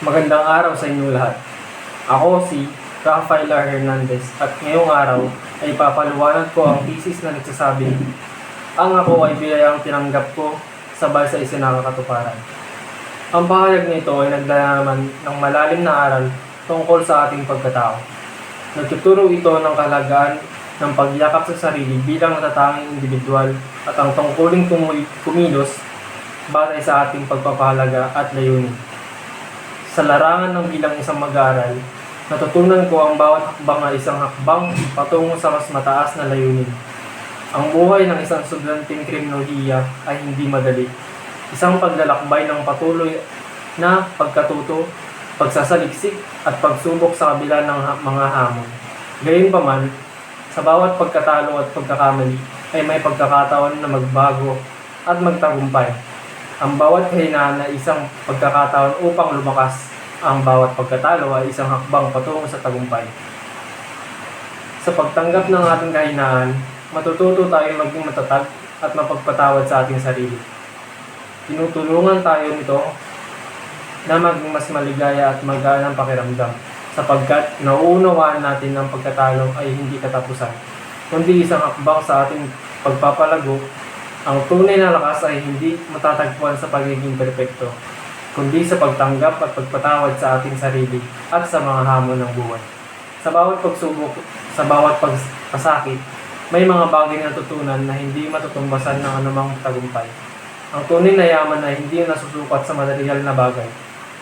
Magandang araw sa inyong lahat. Ako si Rafael R. Hernandez at ngayong araw ay papaluwanag ko ang thesis na nagsasabing ang ako ay biyayang tinanggap ko sa bansa isinakakatuparan. Ang pahayag nito ay nagdala naman ng malalim na aral tungkol sa ating pagkatao. Nagtuturo ito ng kahalagaan ng pagyakap sa sarili bilang natatanging individual at ang tungkuling kumilos batay sa ating pagpapahalaga at layunin. Sa larangan ng bilang isang mag-aaral, natutunan ko ang bawat hakbang ay isang hakbang patungo sa mas mataas na layunin. Ang buhay ng isang estudyanteng kriminolohiya ay hindi madali. Isang paglalakbay ng patuloy na pagkatuto, pagsasaliksik at pagsubok sa kabila ng ha- mga hamon. Gayunpaman, sa bawat pagkatalo at pagkakamali ay may pagkakataon na magbago at magtagumpay. Ang bawat kahinaan ay isang pagkakataon upang lumakas. Ang bawat pagkatalo ay isang hakbang patungo sa tagumpay. Sa pagtanggap ng ating kahinaan, matututo tayong maging matatag at mapagpatawad sa ating sarili. Tinutulungan tayo nito na maging mas maligaya at magaan ang pakiramdam sapagkat nauunawaan natin ang pagkatalo ay hindi katapusan, kundi isang hakbang sa ating pagpapalago ang tunay na lakas ay hindi matatagpuan sa pagiging perpekto, kundi sa pagtanggap at pagpatawad sa ating sarili at sa mga hamon ng buhay. Sa bawat pagsubok, sa bawat pagkasakit, may mga bagay na natutunan na hindi matutumbasan ng anumang tagumpay. Ang tunay na yaman ay hindi nasusukat sa material na bagay,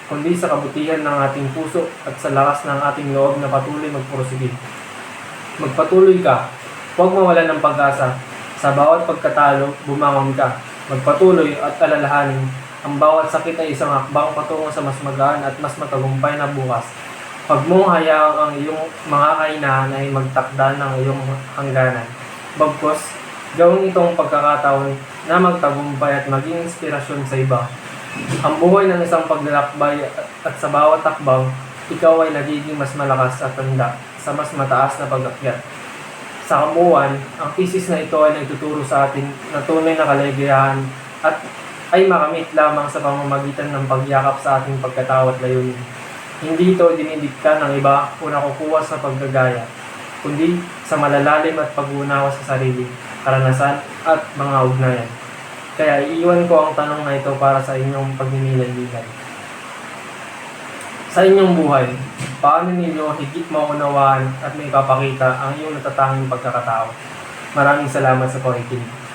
kundi sa kabutihan ng ating puso at sa lakas ng ating loob na patuloy magpursige. Magpatuloy ka, huwag mawalan ng pag-asa, sa bawat pagkatalo, bumangon ka. Magpatuloy at alalahanin, ang bawat sakit ay isang hakbang patungo sa mas magaan at mas matagumpay na bukas. Huwag mong hayaang ang iyong mga kainahan ay magtakda ng iyong hangganan. Bagkos, gawin itong pagkakataon na magtagumpay at maging inspirasyon sa iba. Ang buhay ng isang paglalakbay at, sa bawat takbang, ikaw ay nagiging mas malakas at tanda sa mas mataas na pag-akyat. Sa kamuan, ang thesis na ito ay nagtuturo sa atin na tunay na kaligayahan at ay makamit lamang sa pamamagitan ng pagyakap sa ating pagkatao at layunin. Hindi ito dinidikta ng iba o nakukuha sa paggagaya, kundi sa malalalim at pag-uunawa sa sarili, karanasan at mga ugnayan. Kaya iiwan ko ang tanong na ito para sa inyong pagninilay-nilay. Sa inyong buhay, paano ninyo higit maunawaan at may papakita ang iyong natatanging pagkakatao? Maraming salamat sa pakikinig.